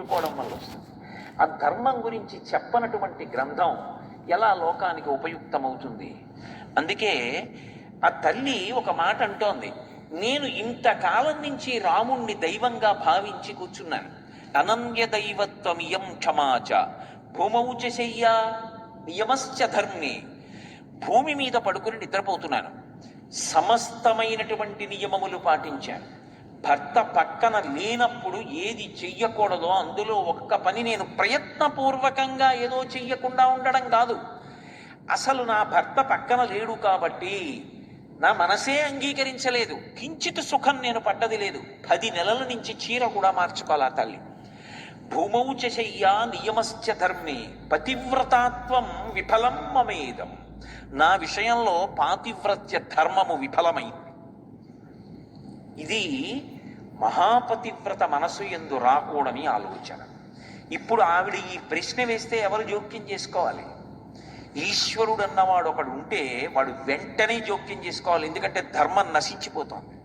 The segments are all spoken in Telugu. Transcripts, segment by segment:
చెప్పుకోవడం వల్ల వస్తుంది. ఆ ధర్మం గురించి చెప్పనటువంటి గ్రంథం ఎలా లోకానికి ఉపయుక్తమవుతుంది? అందుకే ఆ తల్లి ఒక మాట అంటోంది. నేను ఇంతకాలం నుంచి రాముణ్ణి దైవంగా భావించి కూర్చున్నాను. అనన్య దైవత్వమియం క్షమాచ. భూమౌచ శయ్యా నియమశ్చ ధర్మే. భూమి మీద పడుకుని నిద్రపోతున్నాను. సమస్తమైనటువంటి నియమములు పాటించాను. భర్త పక్కన లేనప్పుడు ఏది చెయ్యకూడదో అందులో ఒక్క పని నేను ప్రయత్నపూర్వకంగా ఏదో చెయ్యకుండా ఉండడం కాదు. అసలు నా భర్త పక్కన లేడు కాబట్టి నా మనసే అంగీకరించలేదు. కించిత్ సుఖం నేను పడ్డది లేదు. పది నెలల నుంచి చీర కూడా మార్చుకోవాలా తల్లి? భూమౌచ శయ్యా నియమశ్చ ధర్మే పతివ్రతాత్వం విఫలం మమేదం. నా విషయంలో పాతివ్రత్య ధర్మము విఫలమైంది. ఇది మహాపతివ్రత మనసు ఎందు రాకూడని ఆలోచన. ఇప్పుడు ఆవిడ ఈ ప్రశ్న వేస్తే ఎవరు జోక్యం చేసుకోవాలి? ఈశ్వరుడు అన్నవాడు ఒకడు ఉంటే వాడు వెంటనే జోక్యం చేసుకోవాలి ఎందుకంటే ధర్మం నశించిపోతోంది.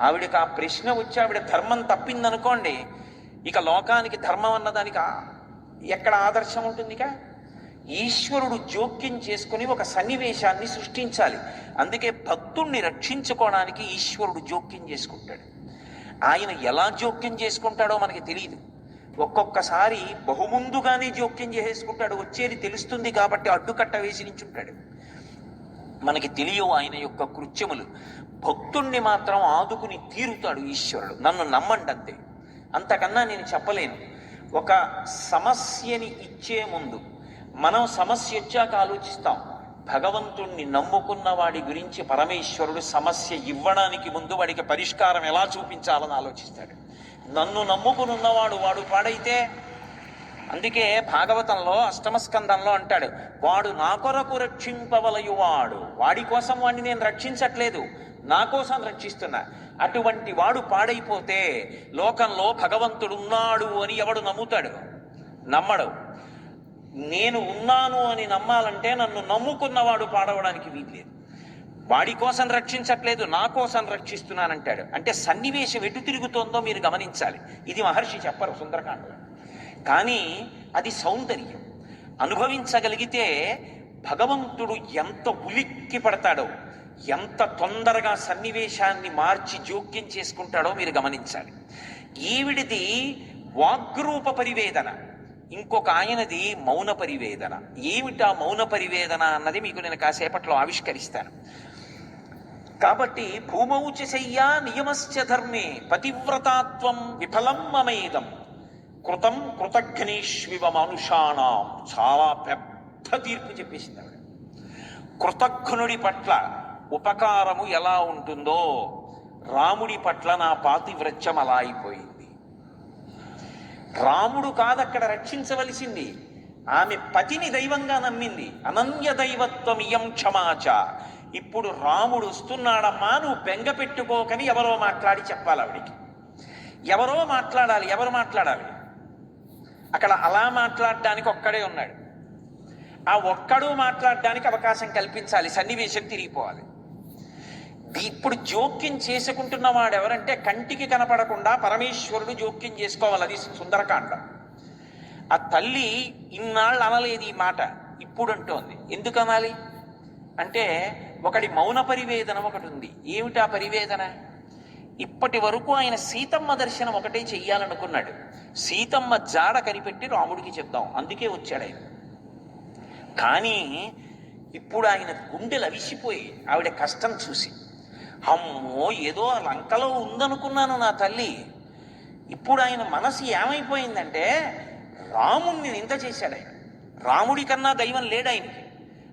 ఆవిడకి ఆ ప్రశ్న వచ్చి ఆవిడ ధర్మం తప్పిందనుకోండి ఇక లోకానికి ధర్మం అన్నదానికి ఎక్కడ ఆదర్శం ఉంటుందిగా ఈశ్వరుడు జోక్యం చేసుకుని ఒక సన్నివేశాన్ని సృష్టించాలి. అందుకే భక్తుణ్ణి రక్షించుకోవడానికి ఈశ్వరుడు జోక్యం చేసుకుంటాడు. ఆయన ఎలా జోక్యం చేసుకుంటాడో మనకి తెలియదు ఒక్కొక్కసారి బహుముందుగానే జోక్యం చేసేసుకుంటాడు వచ్చేది తెలుస్తుంది కాబట్టి అడ్డుకట్ట వేసి నించుంటాడు. మనకి తెలియవు ఆయన యొక్క కృత్యములు. భక్తుణ్ణి మాత్రం ఆదుకుని తీరుతాడు ఈశ్వరుడు. నన్ను నమ్మండి అంతే. అంతకన్నా నేను చెప్పలేను. ఒక సమస్యని ఇచ్చే ముందు మనం సమస్య వచ్చాక ఆలోచిస్తాం. భగవంతుణ్ణి నమ్ముకున్న వాడి గురించి పరమేశ్వరుడు సమస్య ఇవ్వడానికి ముందు వాడికి పరిష్కారం ఎలా చూపించాలని ఆలోచిస్తాడు. నన్ను నమ్ముకునున్నవాడు వాడు పాడైతే అందుకే భాగవతంలో అష్టమస్కందంలో అంటాడు వాడు నా కొరకు రక్షింపవలయువాడు. వాడి కోసం వాడిని నేను రక్షించట్లేదు. నా కోసం రక్షిస్తున్నా. అటువంటి వాడు పాడైపోతే లోకంలో భగవంతుడు ఉన్నాడు అని ఎవడు నమ్ముతాడు? నమ్మడు. నేను ఉన్నాను అని నమ్మాలంటే నన్ను నమ్ముకున్నవాడు పాడవడానికి వీల్లేదు. వాడి కోసం రక్షించట్లేదు నా కోసం రక్షిస్తున్నానంటాడు. అంటే సన్నివేశం ఎటు తిరుగుతోందో మీరు గమనించాలి. ఇది మహర్షి చెప్పరు సుందరకాండలో. కానీ అది సౌందర్యం. అనుభవించగలిగితే భగవంతుడు ఎంత ఉలిక్కి పడతాడో ఎంత తొందరగా సన్నివేశాన్ని మార్చి జోక్యం చేసుకుంటాడో మీరు గమనించాలి. ఈవిడిది వాగ్రూప పరివేదన. ఇంకొక ఆయనది మౌన పరివేదన. ఏమిటా మౌన పరివేదన అన్నది మీకు నేను కాసేపట్లో ఆవిష్కరిస్తాను. కాబట్టి భూమౌచశయ్యా నియమశ్చ ధర్మే పతివ్రతాత్వం విఫలం మమేదం. కృతం కృతఘ్నేష్వివ మనుషాణం చాలా పెద్ద తీర్పు చెప్పేసింది ఆవిడ. కృతఘ్నుడి పట్ల ఉపకారము ఎలా ఉంటుందో రాముడి పట్ల నా పాతివ్రత్యం అలా అయిపోయింది. రాముడు కాదక్కడ రక్షించవలసింది. ఆమె పతిని దైవంగా నమ్మింది. అనన్య దైవత్వం ఇయం క్షమాచ. ఇప్పుడు రాముడు వస్తున్నాడమ్మా నువ్వు బెంగ పెట్టుకోకని ఎవరో మాట్లాడి చెప్పాలి ఆవిడికి. ఎవరో మాట్లాడాలి ఎవరు మాట్లాడాలి? అక్కడ అలా మాట్లాడడానికి ఒక్కడే ఉన్నాడు. ఆ ఒక్కడు మాట్లాడడానికి అవకాశం కల్పించాలి సన్నివేశం తిరిగిపోవాలి. ఇప్పుడు జోక్యం చేసుకుంటున్న వాడు ఎవరంటే కంటికి కనపడకుండా పరమేశ్వరుడు జోక్యం చేసుకోవాలి అది సుందరకాండ. ఆ తల్లి ఇన్నాళ్ళు అనలేదు ఈ మాట ఇప్పుడు అంటోంది. ఎందుకు అనాలి? అంటే ఒకటి మౌన పరివేదన ఒకటి ఉంది. ఏమిటా పరివేదన? ఇప్పటి వరకు ఆయన సీతమ్మ దర్శనం ఒకటే చెయ్యాలనుకున్నాడు. సీతమ్మ జాడ కనిపెట్టి రాముడికి చెప్దాం అందుకే వచ్చాడు ఆయన. కానీ ఇప్పుడు ఆయన గుండెలు అవిసిపోయి ఆవిడ కష్టం చూసి అమ్మో ఏదో ఆ లంకలో ఉందనుకున్నాను నా తల్లి. ఇప్పుడు ఆయన మనసు ఏమైపోయిందంటే రాముణ్ణి నింద చేశాడు ఆయన. రాముడి కన్నా దైవం లేడు ఆయనకి.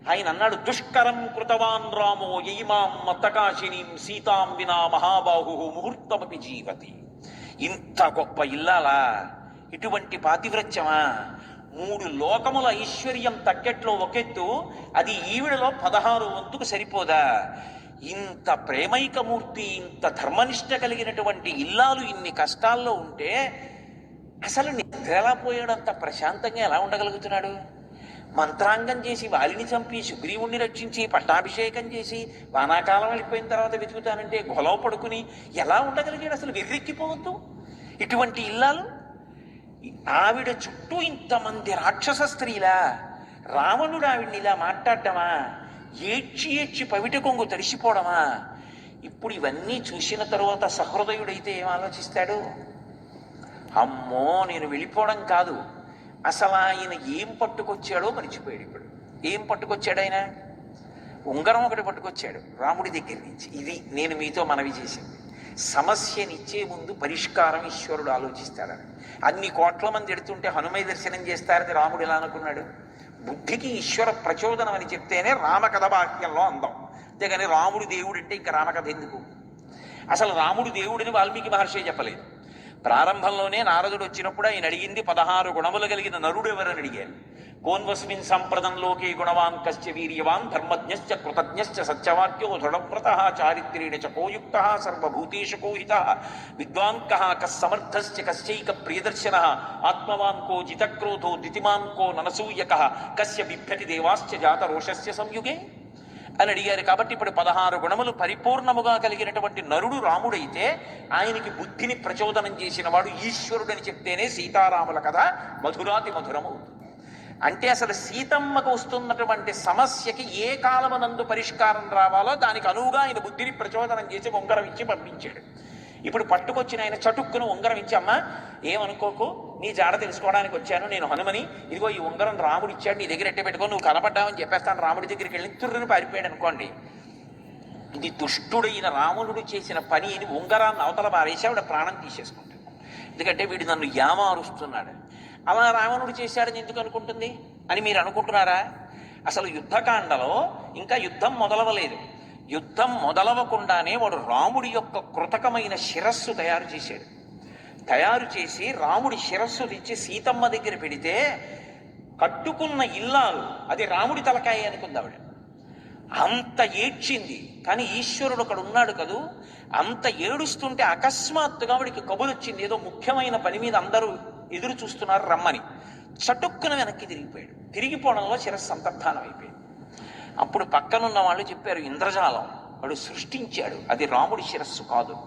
ఆయన అన్నాడు దుష్కరం కృతవాన్ రామో యయిమాం మత్తకాశినీం సీతాం వినా మహాబాహు ముహూర్తమపి జీవతి. ఇంత గొప్ప ఇల్లాలా? ఇటువంటి పాతివ్రత్యమా? మూడు లోకముల ఐశ్వర్యం తగ్గట్లో ఒకెత్తు అది ఈవిడలో పదహారు వంతుకు సరిపోదా? ఇంత ప్రేమైకమూర్తి ఇంత ధర్మనిష్ట కలిగినటువంటి ఇల్లాలు ఇన్ని కష్టాల్లో ఉంటే అసలు నిద్ర ఎలా పోయాడంత ప్రశాంతంగా ఎలా ఉండగలుగుతున్నాడు? మంత్రాంగం చేసి వాలిని చంపి సుగ్రీవుణ్ణి రక్షించి పట్టాభిషేకం చేసి వానాకాలం వెళ్ళిపోయిన తర్వాత వెతుకుతానంటే గొలవ పడుకుని ఎలా ఉండగలిగాడు? అసలు వెర్రెక్కిపోవద్దు. ఇటువంటి ఇల్లాలు ఆవిడ చుట్టూ ఇంతమంది రాక్షస స్త్రీలా రావణుడు ఆవిడ్ని ఇలా మాట్లాడటమా? ఏడ్చి ఏడ్చి పవిట కొంగు తడిసిపోవడమా? ఇప్పుడు ఇవన్నీ చూసిన తరువాత సహృదయుడైతే ఏం ఆలోచిస్తాడు? అమ్మో నేను వెళ్ళిపోవడం కాదు. అసలు ఆయన ఏం పట్టుకొచ్చాడో మర్చిపోయాడు ఇప్పుడు. ఏం పట్టుకొచ్చాడు ఆయన? ఉంగరం ఒకటి పట్టుకొచ్చాడు రాముడి దగ్గర నుంచి. ఇది నేను మీతో మనవి చేసింది. సమస్యనిచ్చే ముందు పరిష్కారం ఈశ్వరుడు ఆలోచిస్తాడని అన్ని కోట్ల మంది ఎడుతుంటే హనుమై దర్శనం చేస్తారని రాముడు ఎలా అనుకున్నాడు? బుద్ధికి ఈశ్వర ప్రచోదనం అని చెప్తేనే రామకథ బాహ్యంలో అందం. అంతేగాని రాముడు దేవుడు అంటే ఇంకా రామకథ ఎందుకు? అసలు రాముడు దేవుడిని వాల్మీకి మహర్షి చెప్పలేదు. ప్రారంభంలోనే నారదుడు వచ్చినప్పుడు ఆయన అడిగింది పదహారు గుణములు కలిగిన నరుడు ఎవరని అడిగారు. కోన్వస్మిన్ సంప్రదంలోకే గుణవాన్ కశ్చ వీర్యవాన్ ధర్మజ్ఞశ్చ కృతజ్ఞశ్చ సత్యవాక్యో దృఢవ్రత చారిత్రేణ చ కోయుక్త సర్వభూతేషు కోహిత విద్వాన్ కః కస్సమర్థశ్చ కశ్చైక ప్రియదర్శన ఆత్మవాన్ కో జితక్రోధో దితిమాన్ కో ననసూయక కస్య బిభ్యతి దేవాశ్చ జాత రోషస్య సంయుగే అని అడిగారు కాబట్టి ఇప్పుడు పదహారు గుణములు పరిపూర్ణముగా కలిగినటువంటి నరుడు రాముడైతే ఆయనకి బుద్ధిని ప్రచోదనం చేసిన వాడు ఈశ్వరుడని చెప్తేనే సీతారాముల కథ మధురాతి మధురమవుతుంది. అంటే అసలు సీతమ్మకు వస్తున్నటువంటి సమస్యకి ఏ కాలమనందు పరిష్కారం రావాలో దానికి అనువుగా ఆయన బుద్ధిని ప్రచోదనం చేసి ఉంగరం ఇచ్చి పంపించాడు. ఇప్పుడు పట్టుకొచ్చిన ఆయన చటుక్కును ఉంగరం ఇచ్చమ్మా ఏమనుకోకు? నీ జాడ తెలుసుకోవడానికి వచ్చాను నేను హనుమని. ఇదిగో ఈ ఉంగరం రాముడు ఇచ్చాడు నీ దగ్గర ఎట్టే పెట్టుకో నువ్వు కనపడ్డావని చెప్పేస్తాను రాముడి దగ్గరికి వెళ్ళి తుర్రుని పారిపోయాడు అనుకోండి. ఇది దుష్టుడైన రావణుడు చేసిన పని ఇది ఉంగరాన్ని అవతల పారేసి ఆవిడ ప్రాణం తీసేసుకుంటాడు ఎందుకంటే వీడు నన్ను యామారుస్తున్నాడు అలా రావణుడు చేశాడని ఎందుకు అనుకుంటుంది? అని మీరు అనుకుంటున్నారా? అసలు యుద్ధకాండలో ఇంకా యుద్ధం మొదలవలేదు. యుద్ధం మొదలవకుండానే వాడు రాముడి యొక్క కృతకమైన శిరస్సు తయారు చేశాడు. తయారు చేసి రాముడి శిరస్సు తెచ్చి సీతమ్మ దగ్గర పెడితే కట్టుకున్న ఇల్లాలు అది రాముడి తలకాయ అనుకుంది ఆవిడ. అంత ఏడ్చింది. కానీ ఈశ్వరుడు అక్కడ ఉన్నాడు కదూ. అంత ఏడుస్తుంటే అకస్మాత్తుగా ఆవిడికి కబులు వచ్చింది ఏదో ముఖ్యమైన పని మీద అందరూ ఎదురు చూస్తున్నారు రమ్మని. చటుక్కున వెనక్కి తిరిగిపోయాడు. తిరిగిపోవడంలో శిరస్సు అంతర్ధానం అయిపోయింది. అప్పుడు పక్కనున్న వాళ్ళు చెప్పారు ఇంద్రజాలం వాడు సృష్టించాడు. అది రాముడి శిరస్సు కాదు.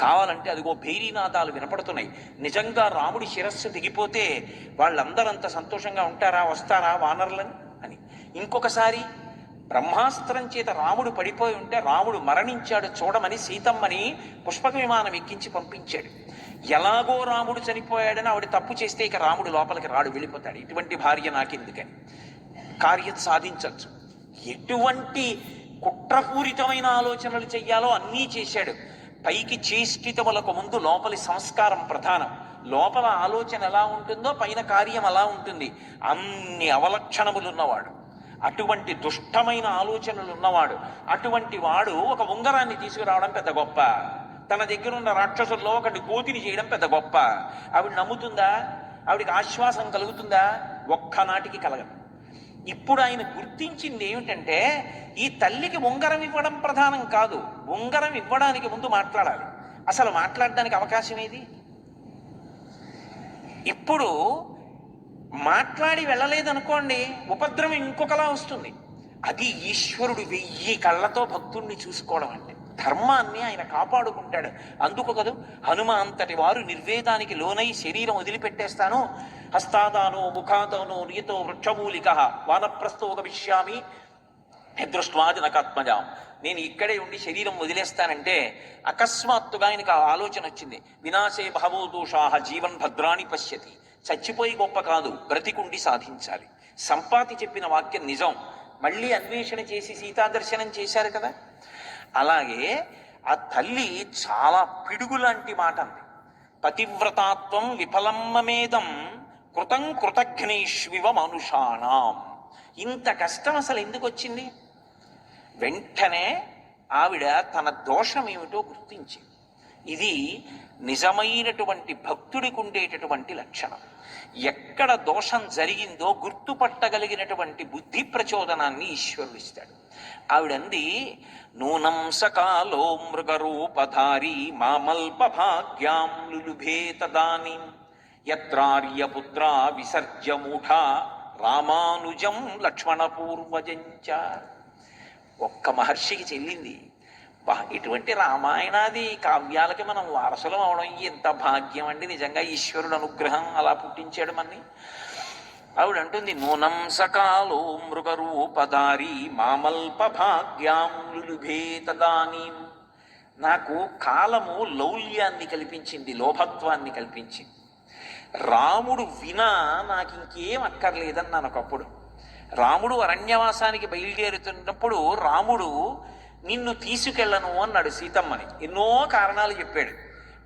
కావాలంటే అదిగో భైరీనాదాలు వినపడుతున్నాయి. నిజంగా రాముడి శిరస్సు దిగిపోతే వాళ్ళందరంత సంతోషంగా ఉంటారా వస్తారా వానరులని? అని. ఇంకొకసారి బ్రహ్మాస్త్రం చేత రాముడు పడిపోయి ఉంటే రాముడు మరణించాడు చూడమని సీతమ్మని పుష్పక విమానం ఎక్కించి పంపించాడు. ఎలాగో రాముడు చనిపోయాడని ఆవిడ తప్పు చేస్తే ఇక రాముడు లోపలికి రాడు వెళ్ళిపోతాడు. ఇటువంటి భార్య నాకెందుకని? కార్యం సాధించవచ్చు ఎటువంటి కుట్రపూరితమైన ఆలోచనలు చెయ్యాలో అన్నీ చేశాడు. పైకి చేష్టితములకు ముందు లోపలి సంస్కారం ప్రధానం. లోపల ఆలోచన ఎలా ఉంటుందో పైన కార్యం అలా ఉంటుంది. అన్ని అవలక్షణములున్నవాడు. అటువంటి దుష్టమైన ఆలోచనలు ఉన్నవాడు అటువంటి వాడు ఒక ఉంగరాన్ని తీసుకురావడం పెద్ద గొప్ప. తన దగ్గర ఉన్న రాక్షసుల్లో ఒకటి కోతిని చేయడం పెద్ద గొప్ప. ఆవిడ నమ్ముతుందా? ఆవిడికి ఆశ్వాసం కలుగుతుందా? ఒక్కనాటికి కలగదు. ఇప్పుడు ఆయన గుర్తించింది ఏమిటంటే ఈ తల్లికి ఉంగరం ఇవ్వడం ప్రధానం కాదు. ఉంగరం ఇవ్వడానికి ముందు మాట్లాడాలి. అసలు మాట్లాడడానికి అవకాశం ఏది? ఇప్పుడు మాట్లాడి వెళ్ళలేదనుకోండి ఉపద్రవం ఇంకొకలా వస్తుంది. అది ఈశ్వరుడు వెయ్యి కళ్ళతో భక్తుణ్ణి చూసుకోవడం అంటే ధర్మాన్ని ఆయన కాపాడుకుంటాడు. అందుకు కదూ హనుమ అంతటి వారు నిర్వేదానికి లోనై శరీరం వదిలిపెట్టేస్తాను. హస్తాదానో ముఖాదానో నియతో వృక్షమూలిక వానప్రస్థో గమిష్యామి. దృష్ట్వా నేను ఇక్కడే ఉండి శరీరం వదిలేస్తానంటే అకస్మాత్తుగా ఆయనకు ఆ ఆలోచన వచ్చింది. వినాశే భవో దోషాహ జీవన్ భద్రాణి పశ్యతి. చచ్చిపోయి గొప్ప కాదు బ్రతికుండి సాధించాలి. సంపాతి చెప్పిన వాక్యం నిజం. మళ్ళీ అన్వేషణ చేసి సీతా దర్శనం చేశారు కదా? అలాగే ఆ తల్లి చాలా పిడుగు లాంటి మాట అంది. పతివ్రతాత్వం విఫలమ్మమేదం కృతం కృతఘ్నేష్వివ మనుషాణం. ఇంత కష్టం అసలు ఎందుకు వచ్చింది? వెంటనే ఆవిడ తన దోషం ఏమిటో గుర్తించింది. ఇది నిజమైనటువంటి భక్తుడికి ఉండేటటువంటి లక్షణం. ఎక్కడ దోషం జరిగిందో గుర్తుపట్టగలిగినటువంటి బుద్ధి ప్రచోదనాన్ని ఈశ్వరుడు ఇస్తాడు. ఆవిడంది నూనం సకాలో మృగరూపధారి మామల్ప భాగ్యాం లులుభే తదాని యత్రార్యపుత్ర విసర్జమూఢ రామానుజం లక్ష్మణపూర్వజంచ. ఒక్క మహర్షికి చెల్లింది ఇటువంటి రామాయణాది కావ్యాలకి మనం వారసులం అవడం ఎంత భాగ్యం అండి. నిజంగా ఈశ్వరుడు అనుగ్రహం అలా పుట్టించాడు మనని. ఆవిడ అంటుంది నూనం సకాలో మృగరూపధారి మామల్ప భాగ్యాం నాకు కాలము లౌల్యాన్ని కల్పించింది లోభత్వాన్ని కల్పించింది. రాముడు వినా నాకు ఇంకేం అక్కర్లేదన్నాను ఒకప్పుడు. రాముడు అరణ్యవాసానికి బయలుదేరుతున్నప్పుడు రాముడు నిన్ను తీసుకెళ్ళను అన్నాడు సీతమ్మని. ఎన్నో కారణాలు చెప్పాడు.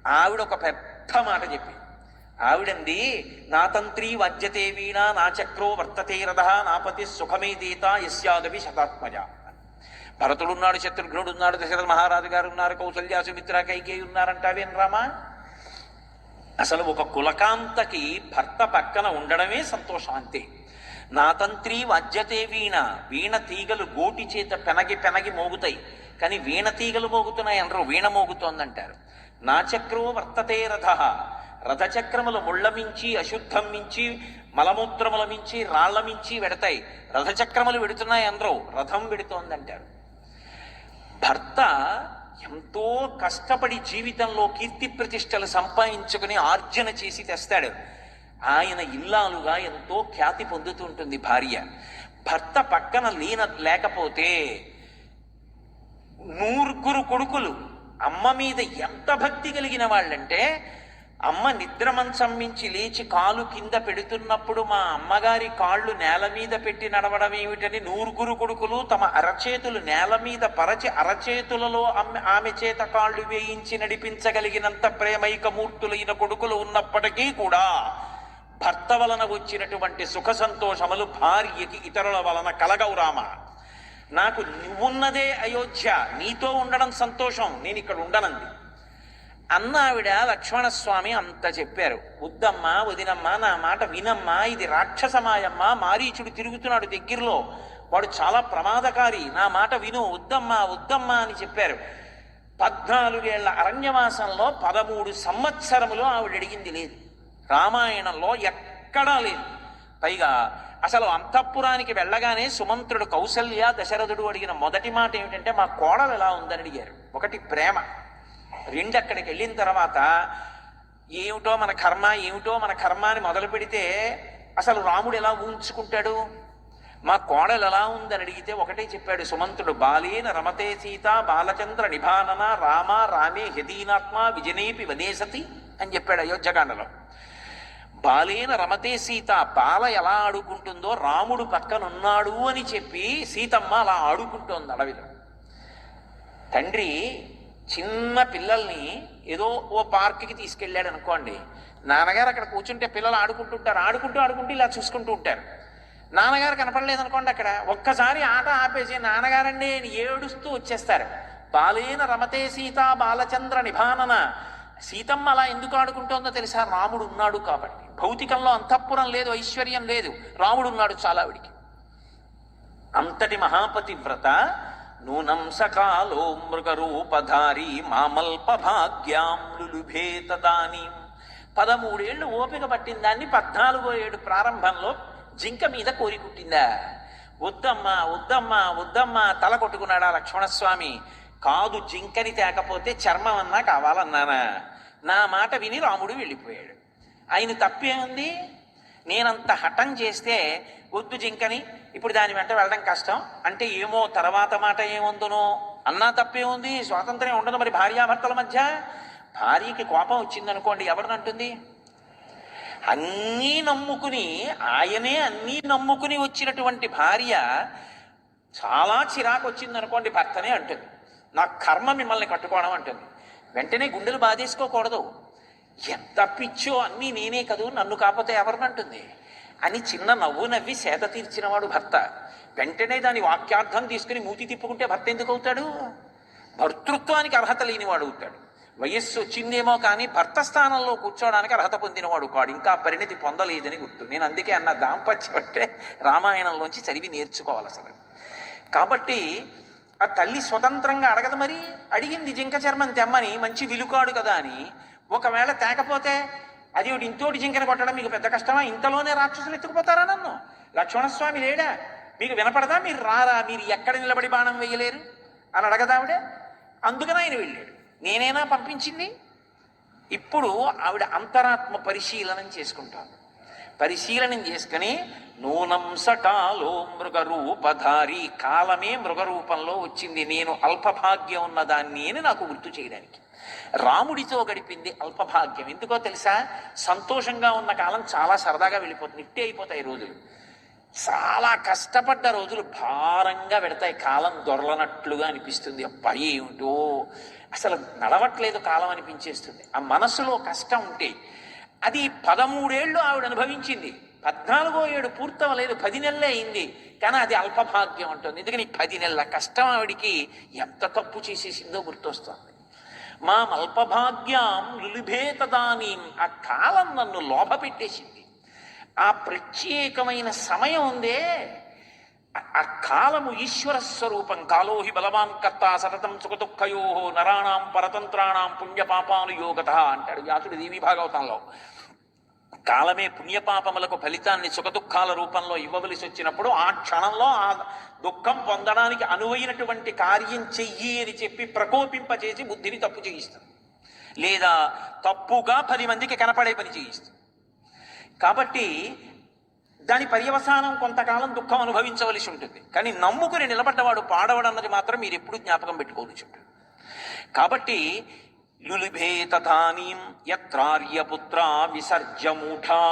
ఆవిడ ఒక పెద్ద మాట చెప్పి ఆవిడంది నా తంత్రి వజ్యతే వీణ నా చక్రో వర్తతే రథ నాపతి సుఖమే దీత యస్యాదవి శతాత్మజ భరతుడు ఉన్నాడు శత్రుఘ్నుడు ఉన్నాడు దశరథ మహారాజు గారు ఉన్నారు కౌసల్య సుమిత్ర కైకేయి ఉన్నారంటావేం రామా. అసలు ఒక కులకాంతకి భర్త పక్కన ఉండడమే సంతోషం అంతే. నా తంత్రి వజ్యతే వీణ వీణ తీగలు గోటి చేత పెనగి పెనగి మోగుతాయి. కానీ వీణ తీగలు మోగుతున్నాయి అనరు వీణ మోగుతోందంటారు. నా చక్రో వర్తతే రథ. రథచక్రములు ముళ్ళ మించి అశుద్ధం మించి మలమూత్రముల మించి రాళ్ళ మించి వెడతాయి. రథచక్రములు విడుతున్నాయి అందరూ రథం వెడుతోందంటారు. భర్త ఎంతో కష్టపడి జీవితంలో కీర్తి ప్రతిష్టలు సంపాదించుకుని ఆర్జన చేసి తెస్తాడు. ఆయన ఇల్లాలుగా ఎంతో ఖ్యాతి పొందుతుంటుంది భార్య. భర్త పక్కన లీన లేకపోతే నూరుగురు కొడుకులు అమ్మ మీద ఎంత భక్తి కలిగిన వాళ్ళంటే అమ్మ నిద్రమంచం మించి లేచి కాలు కింద పెడుతున్నప్పుడు మా అమ్మగారి కాళ్ళు నేల మీద పెట్టి నడవడం ఏమిటని నూరుగురు కొడుకులు తమ అరచేతులు నేల మీద పరచి అరచేతులలో ఆమె ఆమె చేత కాళ్ళు వేయించి నడిపించగలిగినంత ప్రేమైక మూర్తులైన కొడుకులు ఉన్నప్పటికీ కూడా భర్త వలన వచ్చినటువంటి సుఖ సంతోషములు భార్యకి ఇతరుల వలన కలగవురామ నాకు నువ్వున్నదే అయోధ్య నీతో ఉండడం సంతోషం నేను ఇక్కడ ఉండనంది. అన్న ఆవిడ లక్ష్మణస్వామి అంత చెప్పారు. వద్దమ్మా వదినమ్మా నా మాట వినమ్మా ఇది రాక్షసమాయమ్మ మారీచుడు తిరుగుతున్నాడు దగ్గరలో. వాడు చాలా ప్రమాదకారి నా మాట విను వద్దమ్మా వద్దమ్మా అని చెప్పారు. పద్నాలుగేళ్ళ అరణ్యవాసంలో పదమూడు సంవత్సరములు ఆవిడ అడిగింది లేదు. రామాయణంలో ఎక్కడా లేదు. పైగా అసలు అంతఃపురానికి వెళ్ళగానే సుమంత్రుడు కౌసల్య దశరథుడు అడిగిన మొదటి మాట ఏమిటంటే మా కోడలు ఎలా ఉందని అడిగారు. ఒకటి ప్రేమ. రెండు అక్కడికి వెళ్ళిన తర్వాత ఏమిటో మన కర్మ ఏమిటో మన కర్మ అని మొదలు పెడితే అసలు రాముడు ఎలా ఊహించుకుంటాడు? మా కోడలు ఎలా ఉందని అడిగితే ఒకటే చెప్పాడు సుమంతుడు బాలేన రమతే సీత బాలచంద్ర నిభానన రామ రామే హదీనాత్మ విజనేపి వదేశతి అని చెప్పాడు అయోధ్యకాండలో. బాలేన రమతే సీత బాల ఎలా ఆడుకుంటుందో రాముడు పక్కనున్నాడు అని చెప్పి సీతమ్మ అలా ఆడుకుంటోంది అడవిలో. తండ్రి చిన్న పిల్లల్ని ఏదో ఓ పార్క్కి తీసుకెళ్ళాడు అనుకోండి. నాన్నగారు అక్కడ కూర్చుంటే పిల్లలు ఆడుకుంటుంటారు ఆడుకుంటూ ఆడుకుంటూ ఇలా చూసుకుంటూ ఉంటారు. నాన్నగారు కనపడలేదు అనుకోండి అక్కడ. ఒక్కసారి ఆట ఆపేసి నాన్నగారండి ఏడుస్తూ వచ్చేస్తారు. బాలేన రమతే సీత బాలచంద్ర నిభానన సీతమ్మ అలా ఎందుకు ఆడుకుంటోందో తెలుసా? రాముడు ఉన్నాడు కాబట్టి. భౌతికంలో అంతఃపురం లేదు ఐశ్వర్యం లేదు. రాముడు ఉన్నాడు చాలా ఆవిడికి అంతటి మహాపతివ్రత నూనం సకాలో మృగరూపధారి మామల్ప భాగ్యాం లులుభే తదానీం పదమూడేళ్ళు ఓపిక పట్టిన దాన్ని పద్నాలుగో ఏడు ప్రారంభంలో జింక మీద కోరికుట్టిందా వద్దమ్మా వద్దమ్మా వద్దమ్మా తల కొట్టుకున్నాడా లక్ష్మణస్వామి? కాదు జింకని తేకపోతే చర్మం అన్నా కావాలన్నానా? నా మాట విని రాముడు వెళ్ళిపోయాడు. ఆయన తప్పేముంది నేనంత హఠం చేస్తే వద్దు జింకని ఇప్పుడు దాని వెంట వెళ్ళడం కష్టం. అంటే ఏమో తర్వాత మాట ఏముందునో? అన్నా తప్పేముంది స్వాతంత్ర్యం ఉండదు మరి భార్యాభర్తల మధ్య? భార్యకి కోపం వచ్చిందనుకోండి ఎవరినంటుంది అన్నీ నమ్ముకుని ఆయనే అన్నీ నమ్ముకుని వచ్చినటువంటి భార్య చాలా చిరాకు వచ్చిందనుకోండి భర్తనే అంటుంది. నా కర్మ మిమ్మల్ని కట్టుకోవడం అంటుంది. వెంటనే గుండెలు బాధేసుకోకూడదు. ఎంత పిచ్చో అన్నీ నేనే కదూ నన్ను కాకపోతే ఎవరినంటుంది అని చిన్న నవ్వు నవ్వి సేద తీర్చినవాడు భర్త. వెంటనే దాని వాక్యార్థం తీసుకుని మూతి తిప్పుకుంటే భర్త ఎందుకు అవుతాడు? భర్తృత్వానికి అర్హత లేనివాడు అవుతాడు. వయస్సు వచ్చిందేమో కానీ భర్త స్థానంలో కూర్చోవడానికి అర్హత పొందినవాడు కాడు. ఇంకా పరిణితి పొందలేదని గుర్తు. నేను అందుకే అన్న దాంపత్యం అంటే రామాయణంలోంచి చదివి నేర్చుకోవాలి అసలు. కాబట్టి ఆ తల్లి స్వతంత్రంగా అడగదు మరి. అడిగింది జింక చర్మం తెమ్మని మంచి విలుకాడు కదా అని. ఒకవేళ తేకపోతే అది ఒకటి ఇంతోటి జింకను కొట్టడం మీకు పెద్ద కష్టమా? ఇంతలోనే రాక్షసులు ఎత్తుకుపోతారా నన్ను? లక్ష్మణస్వామి లేడా? మీకు వినపడదా? మీరు రారా? మీరు ఎక్కడ నిలబడి బాణం వేయలేరు? అని అడగదావిడే అందుకని ఆయన వెళ్ళాడు. నేనేనా పంపించింది? ఇప్పుడు ఆవిడ అంతరాత్మ పరిశీలనం చేసుకుంటాను. పరిశీలనం చేసుకుని నూనం సకాలో మృగరూపధారి కాలమే మృగరూపంలో వచ్చింది. నేను అల్పభాగ్యం ఉన్నదాన్ని అని నాకు గుర్తు చేయడానికి. రాముడితో గడిపింది అల్పభాగ్యం. ఎందుకో తెలుసా? సంతోషంగా ఉన్న కాలం చాలా సరదాగా వెళ్ళిపోతుంది. ఇట్టే అయిపోతాయి రోజులు. చాలా కష్టపడ్డ రోజులు భారంగా పెడతాయి. కాలం దొరలనట్లుగా అనిపిస్తుంది. అబ్బాయి ఏమిటో? అసలు నడవట్లేదు కాలం అనిపించేస్తుంది. ఆ మనసులో కష్టం ఉంటే అది పదమూడేళ్ళు ఆవిడ అనుభవించింది. పద్నాలుగో ఏడు పూర్తవలేదు పది నెలలే అయింది. కానీ అది అల్పభాగ్యం ఉంటుంది ఎందుకని? పది నెలల కష్టం ఆవిడికి ఎంత తప్పు చేసేసిందో గుర్తొస్తుంది. మా అల్పభాగ్యం లులిభేతదాని. ఆ కాలం నన్ను లోభ పెట్టేసింది ఆ ప్రత్యేకమైన సమయం ఉందే. ఆ- కాలము ఈశ్వర స్వరూపం. కాలోహి బలవాన్ కర్త సతతం సుఖదుఃఖయో నరాణం పరతంత్రాణం పుణ్యపాపాను యోగత అంటాడు వ్యాసుడు దేవి భాగవతంలో కాలమే పుణ్యపాపములకు ఫలితాన్ని సుఖదుఖాల రూపంలో ఇవ్వవలసి వచ్చినప్పుడు ఆ క్షణంలో ఆ దుఃఖం పొందడానికి అనువైనటువంటి కార్యం చెయ్యి అని చెప్పి ప్రకోపింపచేసి బుద్ధిని తప్పు చేయిస్తుంది. లేదా తప్పుగా పది మందికి కనపడే పని చేయిస్తుంది. కాబట్టి దాని పర్యవసానం కొంతకాలం దుఃఖం అనుభవించవలసి ఉంటుంది. కానీ నమ్ముకుని నిలబడ్డవాడు పాడవడన్నది మాత్రం మీరు ఎప్పుడు జ్ఞాపకం పెట్టుకోవలసి ఉంటుంది. కాబట్టి లులిభే తథానీం యత్రార్యపుత్ర విసర్జమూఢా.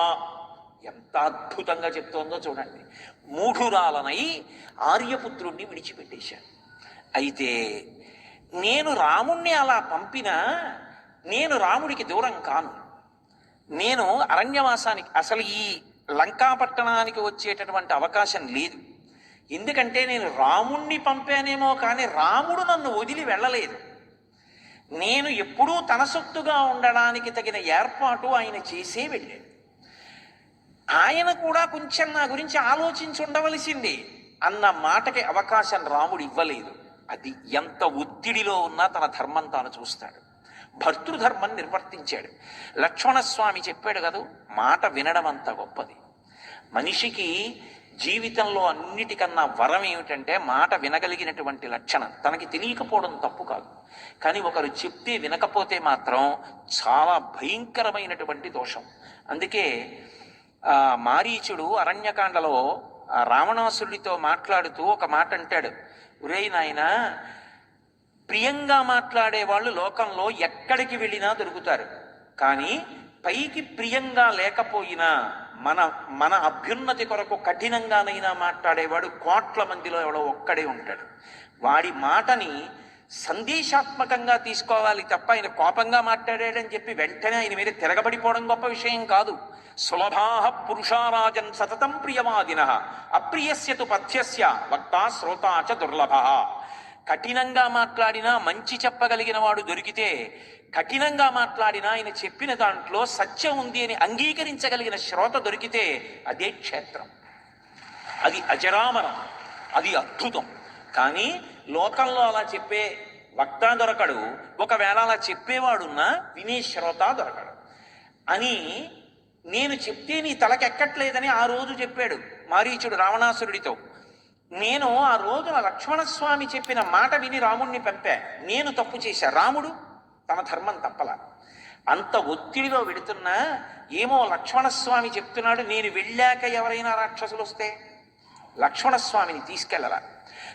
ఎంత అద్భుతంగా చెప్తోందో చూడండి. మూఢురాలనై ఆర్యపుత్రుణ్ణి విడిచిపెట్టేశాను అయితే నేను రాముణ్ణి అలా పంపినా నేను రాముడికి దూరం కాను. నేను అరణ్యవాసానికి అసలు ఈ లంకాపట్టణానికి వచ్చేటటువంటి అవకాశం లేదు. ఎందుకంటే నేను రాముణ్ణి పంపానేమో కానీ రాముడు నన్ను వదిలి వెళ్ళలేదు. నేను ఎప్పుడూ తన సొత్తుగా ఉండడానికి తగిన ఏర్పాటు ఆయన చేసే వెళ్ళాడు. ఆయన కూడా కొంచెం నా గురించి ఆలోచించి ఉండవలసింది. అన్న మాటకి అవకాశం రాముడు ఇవ్వలేదు. అది ఎంత ఒత్తిడిలో ఉన్నా తన ధర్మం తాను చూస్తాడు. భర్తృధర్మం నిర్వర్తించాడు. లక్ష్మణస్వామి చెప్పాడు కదూ మాట వినడం అంత గొప్పది. మనిషికి జీవితంలో అన్నిటికన్నా వరం ఏమిటంటే మాట వినగలిగినటువంటి లక్షణం. తనకి తెలియకపోవడం తప్పు కాదు. కానీ ఒకరు చెప్తే వినకపోతే మాత్రం చాలా భయంకరమైనటువంటి దోషం. అందుకే మారీచుడు అరణ్యకాండలో రావణాసురుడితో మాట్లాడుతూ ఒక మాట అంటాడు. ఉరేయ్ నాయనా ప్రియంగా మాట్లాడే వాళ్ళు లోకంలో ఎక్కడికి వెళ్ళినా దొరుకుతారు. కానీ పైకి ప్రియంగా లేకపోయినా మన మన అభ్యున్నతి కొరకు కఠినంగానైనా మాట్లాడేవాడు కోట్ల మందిలో ఎవడో ఒక్కడే ఉంటాడు. వాడి మాటని సందేశాత్మకంగా తీసుకోవాలి తప్ప ఆయన కోపంగా మాట్లాడాడని చెప్పి వెంటనే ఆయన మీద తిరగబడిపోవడం గొప్ప విషయం కాదు. సులభా పురుషారాజన్ సతతం ప్రియవాదిన అప్రియస్యతు పథ్యస్య వక్త శ్రోత చ దుర్లభ. కఠినంగా మాట్లాడినా మంచి చెప్పగలిగిన వాడు దొరికితే కఠినంగా మాట్లాడినా ఆయన చెప్పిన దాంట్లో సత్యం ఉంది అని అంగీకరించగలిగిన శ్రోత దొరికితే అదే క్షేత్రం. అది అజరామరం. అది అద్భుతం. కానీ లోకంలో అలా చెప్పే వక్త దొరకడు. ఒకవేళ అలా చెప్పేవాడున్నా వినే శ్రోత దొరకడు. అని నేను చెప్తే నీ తలకెక్కట్లేదని ఆ రోజు చెప్పాడు మారీచుడు రావణాసురుడితో. నేను ఆ రోజున లక్ష్మణస్వామి చెప్పిన మాట విని రాముణ్ణి పంపా. నేను తప్పు చేశా. రాముడు తన ధర్మం తప్పల. అంత ఒత్తిడిలో వెడుతున్నా ఏమో లక్ష్మణస్వామి చెప్తున్నాడు నేను వెళ్ళాక ఎవరైనా రాక్షసులు వస్తే? లక్ష్మణస్వామిని తీసుకెళ్ళరా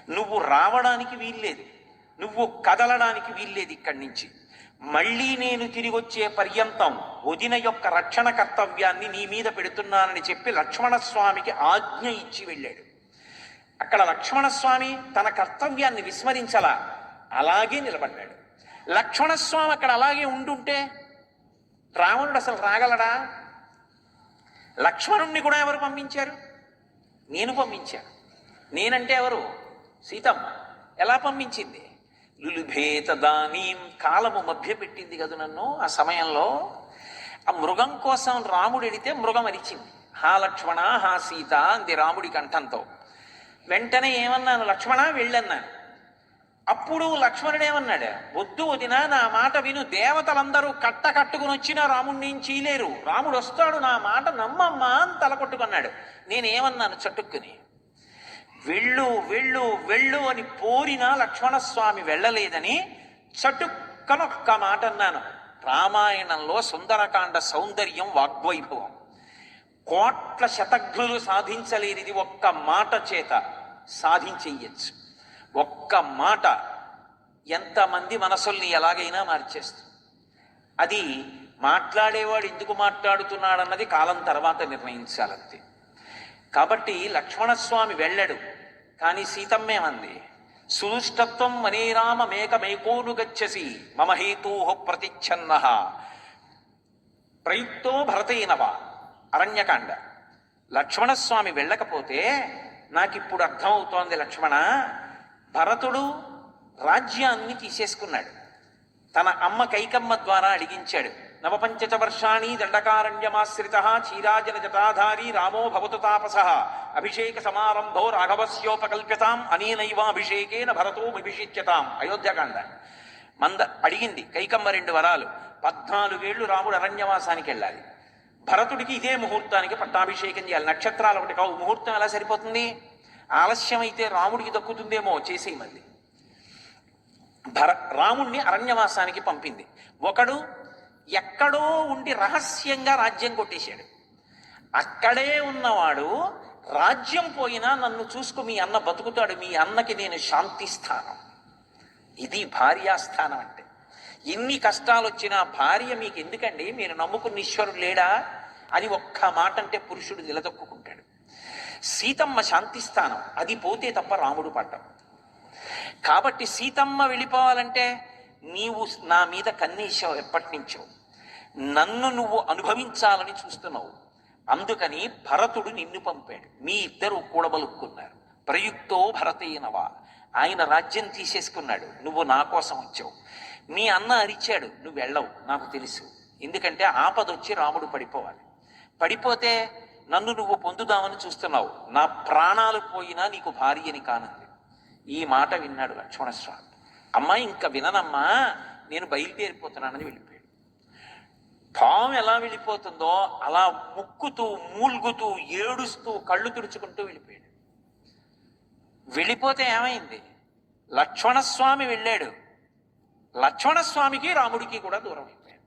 నువ్వు రావడానికి వీల్లేదు. నువ్వు కదలడానికి వీల్లేదు ఇక్కడి నుంచి. మళ్ళీ నేను తిరిగి వచ్చే పర్యంతం వదిన యొక్క రక్షణ కర్తవ్యాన్ని నీ మీద పెడుతున్నానని చెప్పి లక్ష్మణస్వామికి ఆజ్ఞ ఇచ్చి వెళ్ళాడు. అక్కడ లక్ష్మణస్వామి తన కర్తవ్యాన్ని విస్మరించలా. అలాగే నిలబడ్డాడు. లక్ష్మణస్వామి అక్కడ అలాగే ఉండుంటే రావణుడు అసలు రాగలడా? లక్ష్మణుణ్ణి కూడా ఎవరు పంపించారు? నేను పంపించాను నేనంటే ఎవరు? సీతమ్మ. ఎలా పంపించింది? లులుభేత దానీం కాలము మభ్యపెట్టింది కదా నన్ను ఆ సమయంలో. ఆ మృగం కోసం రాముడు ఎడితే మృగం అరిచింది హా లక్ష్మణ హా సీత అంది రాముడి కంఠంతో. వెంటనే ఏమన్నాను? లక్ష్మణ వెళ్ళన్నాను. అప్పుడు లక్ష్మణుడు ఏమన్నాడు? వద్దు వదిన నా మాట విను. దేవతలందరూ కట్ట కట్టుకుని వచ్చినా రాముడిని చీలేరు రాముడు వస్తాడు నా మాట నమ్మమ్మా అని తల కొట్టుకున్నాడు. నేనేమన్నాను చటుక్కుని? వెళ్ళు వెళ్ళు వెళ్ళు అని పోరినా లక్ష్మణస్వామి వెళ్ళలేదని చటుక్కనొక్క మాట అన్నాను రామాయణంలో సుందరకాండ సౌందర్యం వాగ్వైభవం. కోట్ల శతఘ్నులు సాధించలేనిది ఒక్క మాట చేత సాధించేయచ్చు. ఒక్క మాట ఎంతమంది మనసుల్ని ఎలాగైనా మార్చేస్తుంది. అది మాట్లాడేవాడు ఎందుకు మాట్లాడుతున్నాడన్నది కాలం తర్వాత నిర్ణయించాలంతే. కాబట్టి లక్ష్మణస్వామి వెళ్ళడు కానీ సీతమ్మేమంది సుదుష్టత్వం మనీరామ మేకమేకోను గచ్చసి మమ హేతూ ప్రతిచ్ఛన్న. ప్రయుక్తో భరతైనవా అరణ్యకాండ. లక్ష్మణస్వామి వెళ్ళకపోతే నాకిప్పుడు అర్థమవుతోంది లక్ష్మణ భరతుడు రాజ్యాన్ని తీసేసుకున్నాడు. తన అమ్మ కైకమ్మ ద్వారా అడిగించాడు నవపంచచ వర్షాణి దండకారణ్యమాశ్రిత చీరాజన జటాధారి రామో భవతు తాపస అభిషేక సమారంభో రాఘవస్యోపకల్ప్యతాం భరతో విభిషిచ్యతాం. అయోధ్యకాండ. మంద అడిగింది కైకమ్మ రెండు వరాలు. పద్నాలుగేళ్ళు రాముడు అరణ్యవాసానికి వెళ్ళాలి భరతుడికి ఇదే ముహూర్తానికి పట్టాభిషేకం చేయాలి. నక్షత్రాలు ఒకటి కావు. ముహూర్తం ఎలా సరిపోతుంది? ఆలస్యమైతే రాముడికి దక్కుతుందేమో చేసేయి భర రాముణ్ణి అరణ్యవాసానికి పంపింది. ఒకడు ఎక్కడో ఉండి రహస్యంగా రాజ్యం కొట్టేశాడు. అక్కడే ఉన్నవాడు రాజ్యం పోయినా నన్ను చూసుకు మీ అన్న బతుకుతాడు మీ అన్నకి నేను శాంతి స్థానం. ఇది భార్యాస్థానం అంటే. ఎన్ని కష్టాలు వచ్చినా భార్య మీకు ఎందుకండి మీరు నమ్ముకున్న ఈశ్వరుడు లేడా? అని ఒక్క మాట అంటే పురుషుడు నిలదొక్కుంటాడు సీతమ్మ శాంతి స్థానం అది పోతే తప్ప రాముడు పడ్డం కాబట్టి సీతమ్మ వెళ్ళిపోవాలంటే నీవు నా మీద కన్నీసావు ఎప్పటి నుంచో నన్ను నువ్వు అనుభవించాలని చూస్తున్నావు. అందుకని భరతుడు నిన్ను పంపాడు. మీ ఇద్దరు కూడబలుక్కున్నారు. ప్రయుక్తో భరతయ్యనవా ఆయన రాజ్యం తీసేసుకున్నాడు. నువ్వు నా కోసం వచ్చావు. మీ అన్న అరిచాడు నువ్వు వెళ్ళవు నాకు తెలుసు. ఎందుకంటే ఆపదొచ్చి రాముడు పడిపోవాలి. పడిపోతే నన్ను నువ్వు పొందుదామని చూస్తున్నావు. నా ప్రాణాలు పోయినా నీకు భార్యని కానుంది. ఈ మాట విన్నాడు లక్ష్మణస్వామి. అమ్మాయి ఇంకా విననమ్మా నేను బయలుదేరిపోతున్నానని వెళ్ళిపోయాడు. పాము ఎలా వెళ్ళిపోతుందో అలా ముక్కుతూ మూల్గుతూ ఏడుస్తూ కళ్ళు తుడుచుకుంటూ వెళ్ళిపోయాడు. వెళ్ళిపోతే ఏమైంది? లక్ష్మణస్వామి వెళ్ళాడు. లక్ష్మణస్వామికి రాముడికి కూడా దూరం అయిపోయాడు.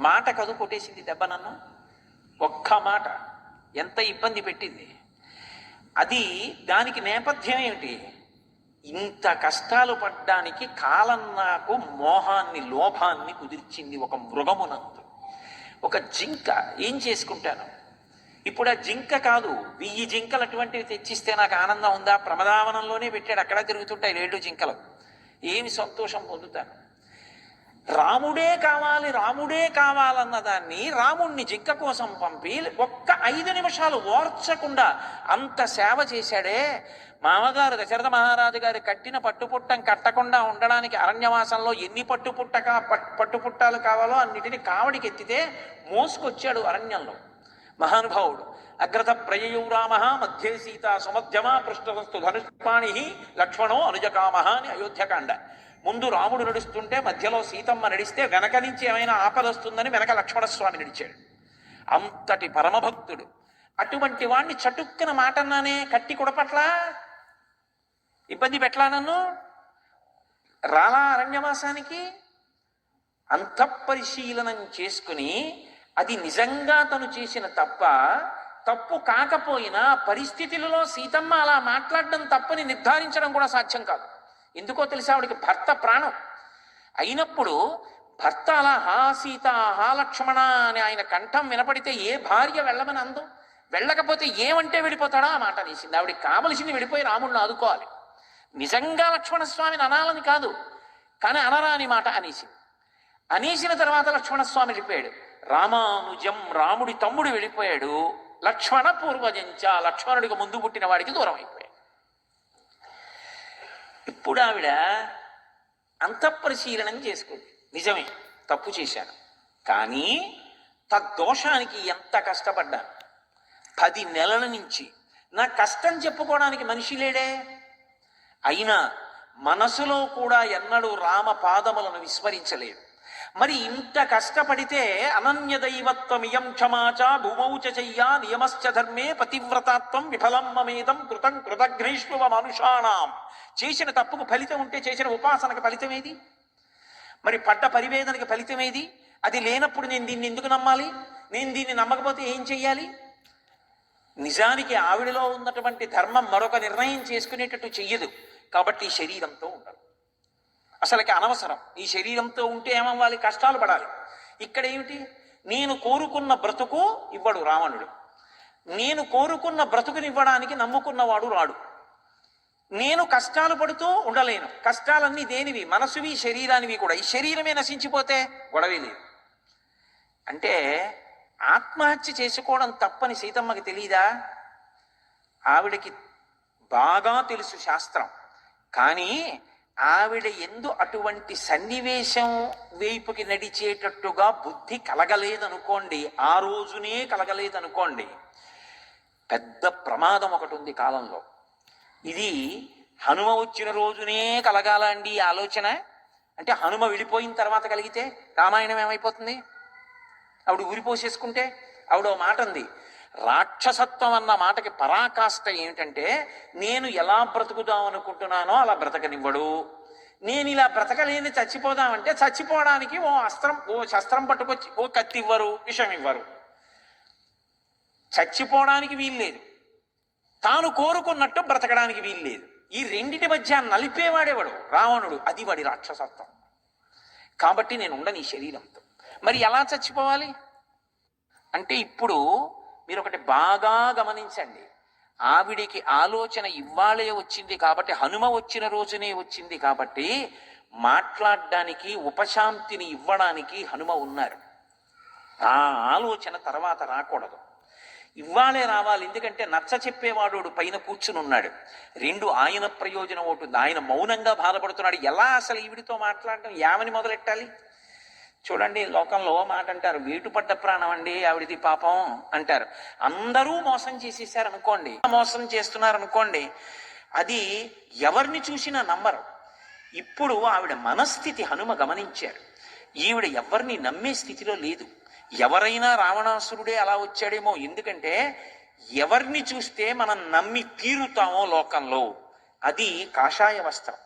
మాట కదు కొట్టేసింది దెబ్బ నన్ను. ఒక్క మాట ఎంత ఇబ్బంది పెట్టింది. అది దానికి నేపథ్యం ఏమిటి? ఇంత కష్టాలు పడ్డానికి కాలం నాకు మోహాన్ని లోభాన్ని కుదిర్చింది ఒక మృగమునందు. ఒక జింక. ఏం చేసుకుంటాను? ఇప్పుడు ఆ జింక కాదు వెయ్యి జింకలు అటువంటివి తెచ్చిస్తే నాకు ఆనందం ఉందా? ప్రమదావనంలోనే పెట్టాడు. అక్కడ తిరుగుతుంటాయి లేడు జింకలు. ఏమి సంతోషం పొందుతాను? రాముడే కావాలి రాముడే కావాలన్న దాన్ని రాముణ్ణి జింక కోసం పంపి ఒక్క ఐదు నిమిషాలు ఓర్చకుండా అంత సేవ చేశాడే. మామగారు దశరథ మహారాజు గారి కట్టిన పట్టుపుట్టం కట్టకుండా ఉండడానికి అరణ్యవాసంలో ఎన్ని పట్టుపుట్టక పట్టుపుట్టాలు కావాలో అన్నిటిని కావడికి ఎత్తితే మోసుకొచ్చాడు అరణ్యంలో. మహానుభావుడు. అగ్రత ప్రయయౌ రామ మధ్యే సీత సుమధ్యమ పృష్ఠవస్తు ధనుష్పాణి లక్ష్మణో అనుజకామ అని అయోధ్యకాండ. ముందు రాముడు నడుస్తుంటే మధ్యలో సీతమ్మ నడిస్తే వెనక నుంచి ఏమైనా ఆపదొస్తుందని వెనక లక్ష్మణస్వామి నడిచాడు. అంతటి పరమభక్తుడు. అటువంటి వాణ్ణి చటుక్కున మాటన్నానే కట్టి కొడపట్లా? ఇబ్బంది పెట్టలా నన్ను? రాలా అరణ్యవాసానికి? అంతఃపరిశీలనం చేసుకుని అది నిజంగా తను చేసిన తప్ప తప్పు కాకపోయినా పరిస్థితులలో సీతమ్మ అలా మాట్లాడడం తప్పని నిర్ధారించడం కూడా సాధ్యం కాదు. ఎందుకో తెలిసా ఆవిడికి భర్త ప్రాణం. అయినప్పుడు భర్త అలా హా సీత హా లక్ష్మణ అని ఆయన కంఠం వినపడితే ఏ భార్య వెళ్ళమని అందు? వెళ్ళకపోతే ఏమంటే వెళ్ళిపోతాడా ఆ మాట అనేసింది. ఆవిడికి కావలసింది వెళ్ళిపోయి రాముడిని ఆదుకోవాలి. నిజంగా లక్ష్మణస్వామిని అనాలని కాదు కానీ అనరాని మాట అనేసింది. అనేసిన తర్వాత లక్ష్మణస్వామి వెళ్ళిపోయాడు. రామానుజం రాముడి తమ్ముడు వెళ్ళిపోయాడు. లక్ష్మణ పూర్వజంచ లక్ష్మణుడికి ముందు పుట్టిన వాడికి దూరం అయిపోయాడు. ఇప్పుడు ఆవిడ అంతఃపరిశీలనం చేసుకుంది. నిజమే తప్పు చేశాను. కానీ తద్దోషానికి ఎంత కష్టపడ్డాను. పది నెలల నుంచి నా కష్టం చెప్పుకోవడానికి మనిషి లేడే. అయినా మనసులో కూడా ఎన్నడూ రామ పాదములను విస్మరించలేదు. మరి ఇంత కష్టపడితే అనన్య దైవత్వమియం క్షమాచ భూమౌచ చెయ్యా నియమశ్చ ధర్మే పతివ్రతాత్వం విఫలం మమేదం కృతం కృతఘ్నేష్వ మనుషాణం. చేసిన తప్పుకు ఫలితం ఉంటే చేసిన ఉపాసనకు ఫలితమేది? మరి పడ్డ పరివేదనకి ఫలితమేది? అది లేనప్పుడు నేను దీన్ని ఎందుకు నమ్మాలి? నేను దీన్ని నమ్మకపోతే ఏం చెయ్యాలి? నిజానికి ఆవిడలో ఉన్నటువంటి ధర్మం మరొక నిర్ణయం చేసుకునేటట్టు చెయ్యదు. కాబట్టి శరీరంతో అసలుకి అనవసరం. ఈ శరీరంతో ఉంటే ఏమవ్వాలి? కష్టాలు పడాలి. ఇక్కడ ఏమిటి? నేను కోరుకున్న బ్రతుకు ఇవ్వడు రావణుడు. నేను కోరుకున్న బ్రతుకునివ్వడానికి నమ్ముకున్నవాడు రాడు. నేను కష్టాలు పడుతూ ఉండలేను. కష్టాలన్నీ దేనివి? మనసువి శరీరానివి కూడా. ఈ శరీరమే నశించిపోతే గొడవే లేదు. అంటే ఆత్మహత్య చేసుకోవడం తప్పని సీతమ్మకి తెలియదా ఆవిడకి బాగా తెలుసు శాస్త్రం. కానీ ఆవిడ ఎందు అటువంటి సన్నివేశం వైపుకి నడిచేటట్టుగా బుద్ధి కలగలేదనుకోండి ఆ రోజునే కలగలేదనుకోండి పెద్ద ప్రమాదం ఒకటి ఉంది కాలంలో. ఇది హనుమ వచ్చిన రోజునే కలగాలండి ఈ ఆలోచన. అంటే హనుమ వెళ్ళిపోయిన తర్వాత కలిగితే రామాయణం ఏమైపోతుంది? ఆవిడ ఊరిపోసేసుకుంటే ఆవిడ మాట ఉంది రాక్షసత్వం అన్న మాటకి పరాకాష్ట ఏమిటంటే నేను ఎలా బ్రతుకుదాం అనుకుంటున్నానో అలా బ్రతకనివ్వడు. నేను ఇలా బ్రతకలేని చచ్చిపోదామంటే చచ్చిపోవడానికి ఓ అస్త్రం ఓ శస్త్రం పట్టుకొచ్చి ఓ కత్తి ఇవ్వరు విషం ఇవ్వరు చచ్చిపోవడానికి వీల్లేదు తాను కోరుకున్నట్టు బ్రతకడానికి వీల్లేదు ఈ రెండిటి మధ్య నలిపేవాడేవాడు? రావణుడు. అది వాడి రాక్షసత్వం. కాబట్టి నేను ఉండని ఈ శరీరంతో. మరి ఎలా చచ్చిపోవాలి? అంటే ఇప్పుడు మీరు ఒకటి బాగా గమనించండి. ఆవిడికి ఆలోచన ఇవ్వాలే వచ్చింది కాబట్టి హనుమ వచ్చిన రోజునే వచ్చింది కాబట్టి మాట్లాడడానికి ఉపశాంతిని ఇవ్వడానికి హనుమ ఉన్నారు. ఆ ఆలోచన తర్వాత రాకూడదు. ఇవ్వాలే రావాలి ఎందుకంటే నచ్చ చెప్పేవాడు పైన కూర్చుని ఉన్నాడు. రెండు ఆయన ప్రయోజనం ఉంటుంది ఆయన మౌనంగా బాధపడుతున్నాడు. ఎలా అసలు ఈవిడితో మాట్లాడడం యావని మొదలెట్టాలి? చూడండి లోకంలో మాట అంటారు వీటుపడ్డ ప్రాణం అండి ఆవిడది పాపం అంటారు. అందరూ మోసం చేసేసారు అనుకోండి మోసం చేస్తున్నారు అనుకోండి అది ఎవరిని చూసినా నమ్మరు. ఇప్పుడు ఆవిడ మనస్థితి హనుమ గమనించారు. ఈవిడ ఎవరిని నమ్మే స్థితిలో లేదు. ఎవరైనా రావణాసురుడే అలా వచ్చాడేమో ఎందుకంటే ఎవరిని చూస్తే మనం నమ్మి తీరుతామో లోకంలో. అది కాషాయ వస్త్రం.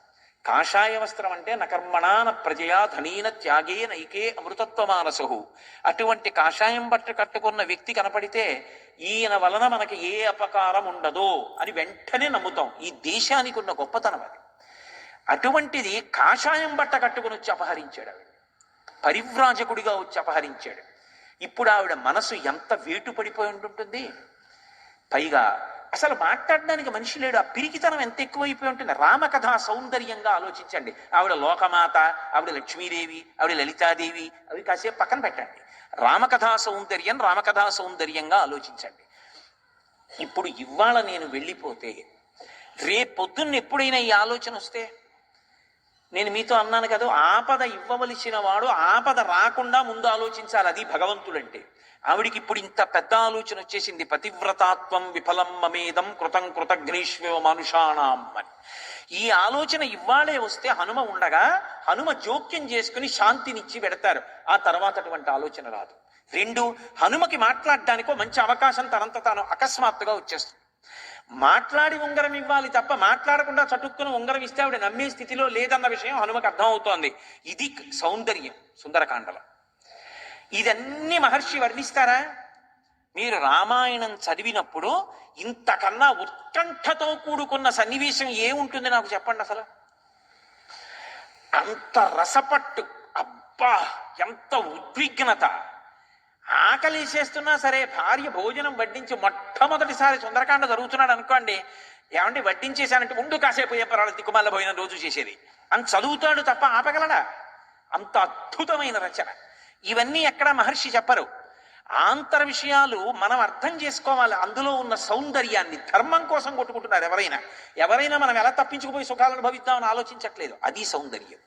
కాషాయ వస్త్రం అంటే నకర్మణాన ప్రజయా ధనీన త్యాగే నైకే అమృతత్వమానసు. అటువంటి కాషాయం బట్ట కట్టుకున్న వ్యక్తి కనపడితే ఈయన వలన మనకి ఏ అపకారం ఉండదో అని వెంటనే నమ్ముతాం. ఈ దేశానికి ఉన్న గొప్పతనం అది. అటువంటిది కాషాయం బట్ట కట్టుకుని వచ్చి అపహరించాడు ఆవిడ. పరివ్రాజకుడిగా వచ్చి అపహరించాడు. ఇప్పుడు ఆవిడ మనసు ఎంత వేటు పడిపోయి ఉంటుంటుంది? పైగా అసలు మాట్లాడడానికి మనిషి లేడు. ఆ పిరికితనం ఎంత ఎక్కువైపోయి ఉంటుంది? రామకథ సౌందర్యంగా ఆలోచించండి. ఆవిడ లోకమాత ఆవిడ లక్ష్మీదేవి ఆవిడ లలితాదేవి అవి కాసేపు పక్కన పెట్టండి. రామకథా సౌందర్యం రామకథా సౌందర్యంగా ఆలోచించండి. ఇప్పుడు ఇవాళ నేను వెళ్ళిపోతే రేపొద్దున్న ఎప్పుడైనా ఈ ఆలోచన వస్తే నేను మీతో అన్నాను కదా ఆపద ఇవ్వవలసిన వాడు ఆపద రాకుండా ముందు ఆలోచించాలి. అది భగవంతుడంటే. ఆవిడికి ఇప్పుడు ఇంత పెద్ద ఆలోచన వచ్చేసింది. పతివ్రతాత్వం విఫలం మమేదం కృతం కృతఘ్నేష్వ మనుషాణం అని. ఈ ఆలోచన ఇవ్వాలే వస్తే హనుమ ఉండగా హనుమ జోక్యం చేసుకుని శాంతినిచ్చి పెడతారు. ఆ తర్వాత అటువంటి ఆలోచన రాదు. రెండు హనుమకి మాట్లాడడానికో మంచి అవకాశం తనంత తాను అకస్మాత్తుగా వచ్చేస్తుంది. మాట్లాడి ఉంగరం ఇవ్వాలి తప్ప మాట్లాడకుండా చటుక్కున ఉంగరం ఇస్తే ఆవిడ నమ్మే స్థితిలో లేదన్న విషయం హనుమకు అర్థమవుతోంది. ఇది సౌందర్యం సుందరకాండలో. ఇదన్నీ మహర్షి వర్ణిస్తారా? మీరు రామాయణం చదివినప్పుడు ఇంతకన్నా ఉత్కంఠతో కూడుకున్న సన్నివేశం ఏముంటుంది నాకు చెప్పండి అసలు? అంత రసపట్టు. అబ్బా ఎంత ఉద్విగ్నత. ఆకలిసేస్తున్నా సరే భార్య భోజనం వడ్డించి మొట్టమొదటిసారి సుందరకాండ జరుగుతున్నాడు అనుకోండి ఏమంటే వడ్డించేశానంటే ఉండు కాసేపు ఏ పర్వాలేదు దిక్కుమాల భోజనం రోజు చేసేది. అని చదువుతాడు తప్ప ఆపగలడా? అంత అద్భుతమైన రచన. ఇవన్నీ ఎక్కడ మహర్షి చెప్పరు. ఆంతర విషయాలు మనం అర్థం చేసుకోవాలి. అందులో ఉన్న సౌందర్యాన్ని ధర్మం కోసం కొట్టుకుంటున్నారు ఎవరైనా. ఎవరైనా మనం ఎలా తప్పించుకుపోయి సుఖాలను భవిద్దామని ఆలోచించట్లేదు. అది సౌందర్యం.